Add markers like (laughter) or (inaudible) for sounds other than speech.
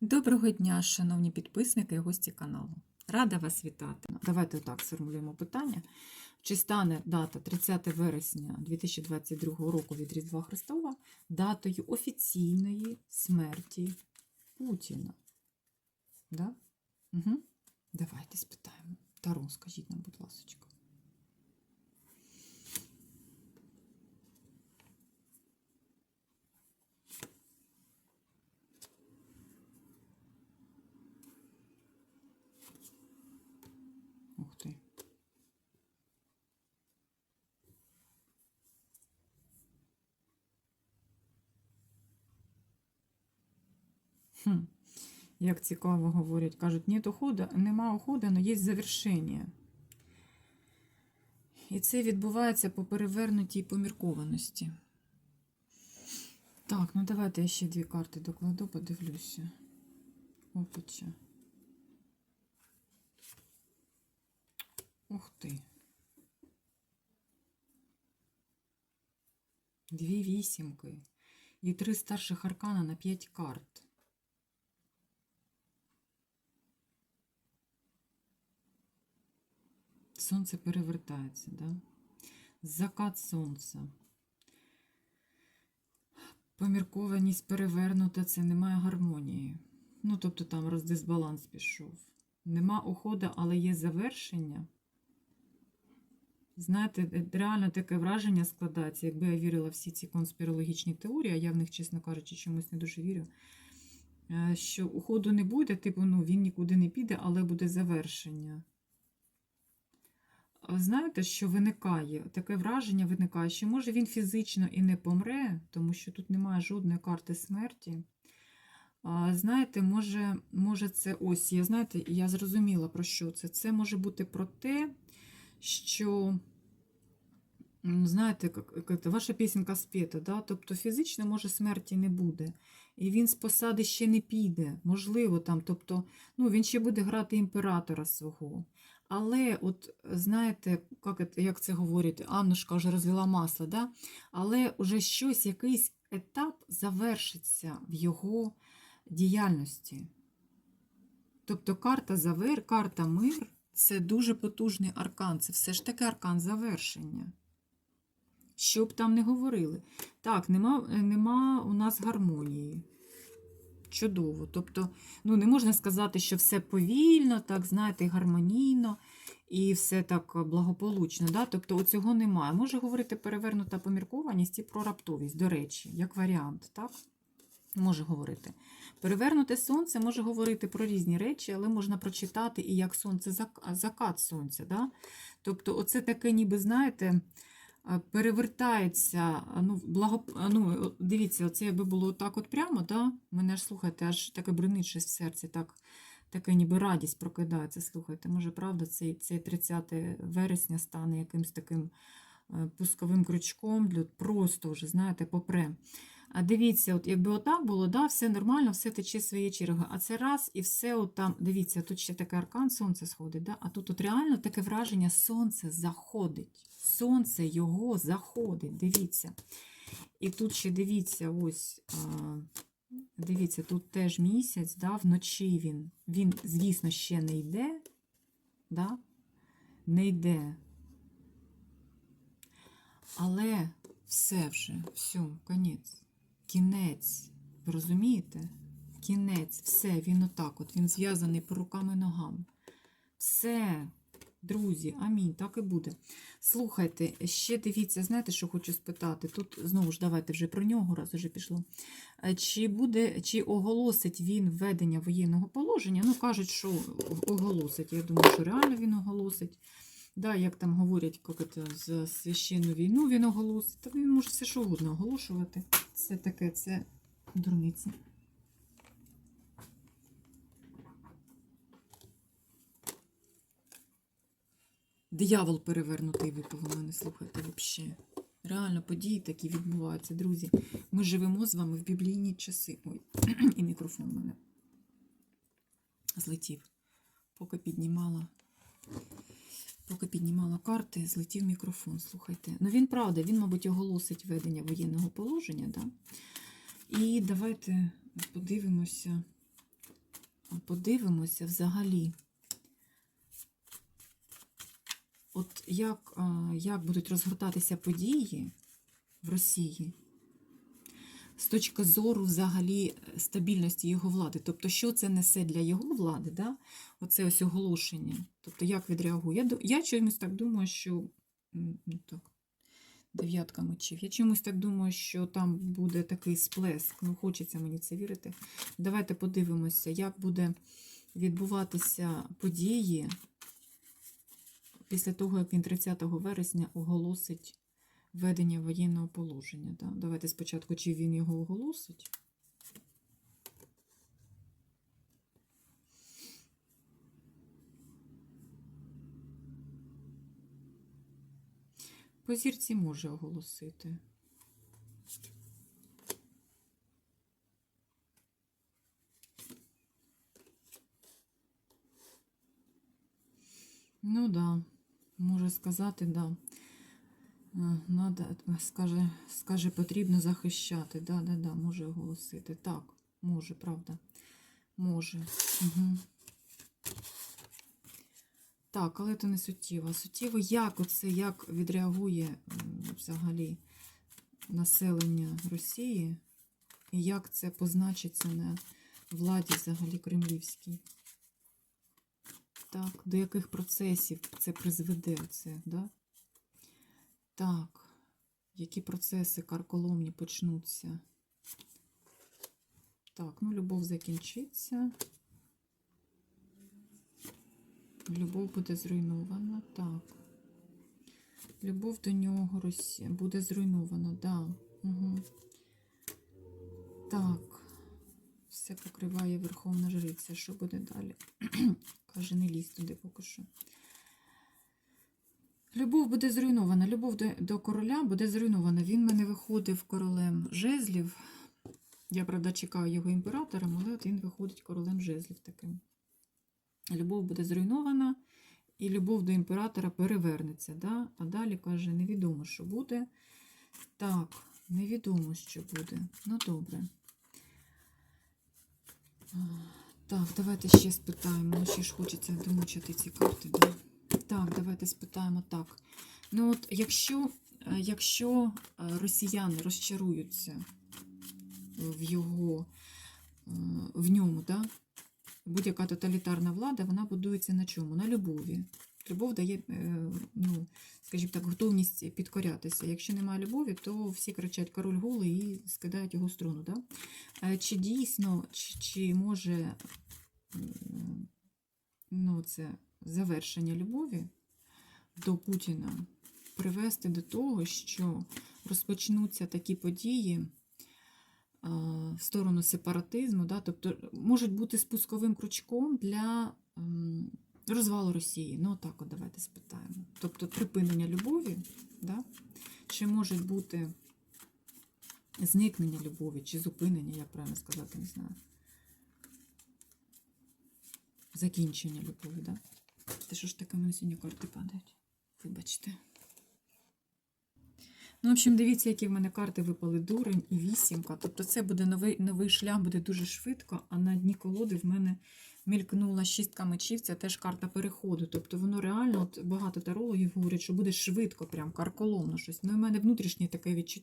Доброго дня, шановні підписники і гості каналу. Рада вас вітати. Давайте отак сформулюємо питання. Чи стане дата 30 вересня 2022 року від Різдва Христова датою офіційної смерті Путіна? Да? Угу. Давайте спитаємо. Таро, скажіть нам, будь ласка. Ух ти. Хм. Як цікаво говорять, кажуть, нет ухода, нема уходу, але є завершення. І це відбувається по перевернутій поміркованості. Так, ну давайте я ще дві карти докладу, подивлюся. Опача. Ух ти. Дві вісімки. І три старших аркана на п'ять карт. Сонце перевертається, да? Закат сонця. Поміркованість перевернута, це немає гармонії. Ну, тобто там роздисбаланс пішов. Нема уходу, але є завершення. Знаєте, е, реально таке враження складається, якби я вірила всі ці конспірологічні теорії, а я в них, чесно кажучи, чомусь не дуже вірю. е, Що уходу не буде, типу, ну, він нікуди не піде, але буде завершення. Знаєте, що виникає? Таке враження виникає, що може він фізично і не помре, тому що тут немає жодної карти смерті. Знаєте, може, може це ось, я знаєте, я зрозуміла про що це. Це може бути про те, що, знаєте, ваша пісенька спета, да? тобто фізично, може, смерті не буде. І він з посади ще не піде, можливо, там, тобто, ну, він ще буде грати імператора свого. Але, от, знаєте, як, це- говорять, Аннушка вже розлила масло, да? але вже щось, якийсь етап завершиться в його діяльності. Тобто карта завер, карта мир це дуже потужний аркан. Це все ж таки аркан завершення. Що б там не говорили. Так, нема, нема у нас гармонії. Чудово. Тобто, ну, не можна сказати, що все повільно, так, знаєте, гармонійно і все так благополучно. Да? Тобто, цього немає. Може говорити перевернута поміркованість і про раптовість, до речі, як варіант, так? Може говорити. Перевернуте сонце може говорити про різні речі, але можна прочитати і як сонце закат сонця. Да? Тобто, оце таке, ніби, знаєте, е, перевертається. Ну, благо... ну, дивіться, оце якби було так от прямо, да? мене ж слухайте, аж таке бринить в серці, так, таке ніби радість прокидається. Слухайте, може, правда, цей, цей 30 вересня стане якимось таким е, пусковим крючком, для просто вже, знаєте, попре. А дивіться, от якби отак було, да, все нормально, все тече своєю чергою. А це раз і все от там, дивіться, тут ще такий аркан, сонце сходить, да? а тут от реально таке враження, сонце заходить. Сонце його заходить, дивіться. І тут ще дивіться, ось, дивіться, тут теж місяць, да, вночі він. Він, звісно, ще не йде, да? не йде. Але все вже, все, конець. Кінець. Ви розумієте? Кінець, все, він отак, от, він зв'язаний по рукам і ногам. Все, друзі, амінь, так і буде. Слухайте, ще дивіться, знаєте, що хочу спитати? Тут знову ж давайте вже про нього, раз уже пішло. Е, Чи буде, чи оголосить він введення воєнного положення? Ну, кажуть, що оголосить. Я думаю, що реально він оголосить. Да, як там говорять, як за священну війну він оголосить. Та він може все що угодно оголошувати. Це таке, це дурниці. Диявол перевернутий випав у мене, слухайте, взагалі. Реально події такі відбуваються, друзі. Ми живемо з вами в біблійні часи. Ой, (clears throat) і мікрофон у мене злетів, поки піднімала. Поки піднімала карти, злетів мікрофон. Слухайте. Ну він правда, він, мабуть, оголосить введення воєнного положення. Да? І давайте подивимося, подивимося взагалі. От як, як будуть розгортатися події в Росії з точки зору взагалі стабільності його влади. Тобто, що це несе для його влади, да? оце ось оголошення. Тобто, як відреагує. Я, я чомусь так думаю, що ну, так, дев'ятка мечів. Я чомусь так думаю, що там буде такий сплеск. Ну, хочеться мені це вірити. Давайте подивимося, як буде відбуватися події після того, як він 30 вересня оголосить введення воєнного положення. Да? Давайте спочатку, чи він його оголосить. По зірці може оголосити. Ну да, може сказати, да. Надо, скаже, скаже, потрібно захищати. Да, да, да, може оголосити. Так, може, правда. Може. Угу. Так, але це не суттєво. Суттєво, як оце, як відреагує взагалі населення Росії, і як це позначиться на владі взагалі кремлівській. Так, до яких процесів це призведе це, да? Так, які процеси карколомні почнуться? Так, ну любов закінчиться. Любов буде зруйнована. Так. Любов до нього Росія буде зруйнована, да. Угу. Так. Все покриває Верховна Жриця. Що буде далі? (clears throat) Каже, не лізь туди поки що. Любов буде зруйнована. Любов до, до короля буде зруйнована. Він мене виходив королем жезлів. Я, правда, чекаю його імператором, але от він виходить королем жезлів таким. Любов буде зруйнована, і любов до імператора перевернеться. Да? А далі каже, невідомо, що буде. Так, невідомо, що буде. Ну, добре. Так, давайте ще спитаємо. Ну, ще ж хочеться домучити ці карти. Да? Так, давайте спитаємо так. Ну, от якщо, е, якщо е, росіяни розчаруються в його, е, в ньому, да? будь-яка тоталітарна влада, вона будується на чому? На любові. Любов дає, е, ну, скажімо так, готовність підкорятися. Якщо немає любові, то всі кричать король голий і скидають його з трону. Да? Е, Чи дійсно, чи, чи може ну, це завершення любові до Путіна привести до того, що розпочнуться такі події в сторону сепаратизму, да? тобто можуть бути спусковим крючком для розвалу Росії. Ну, так от давайте спитаємо. Тобто припинення любові, да? чи може бути зникнення любові, чи зупинення, як правильно сказати, не знаю. Закінчення любові, да? Та що ж таке в мене сьогодні карти падають? Вибачте. Ну, в общем, дивіться, які в мене карти випали дурень і вісімка. Тобто це буде новий, новий шлях, буде дуже швидко, а на дні колоди в мене мількнула шістка мечів, це теж карта переходу. Тобто воно реально, от багато тарологів говорять, що буде швидко, прям карколомно щось. Ну, і в мене внутрішнє таке відчуття.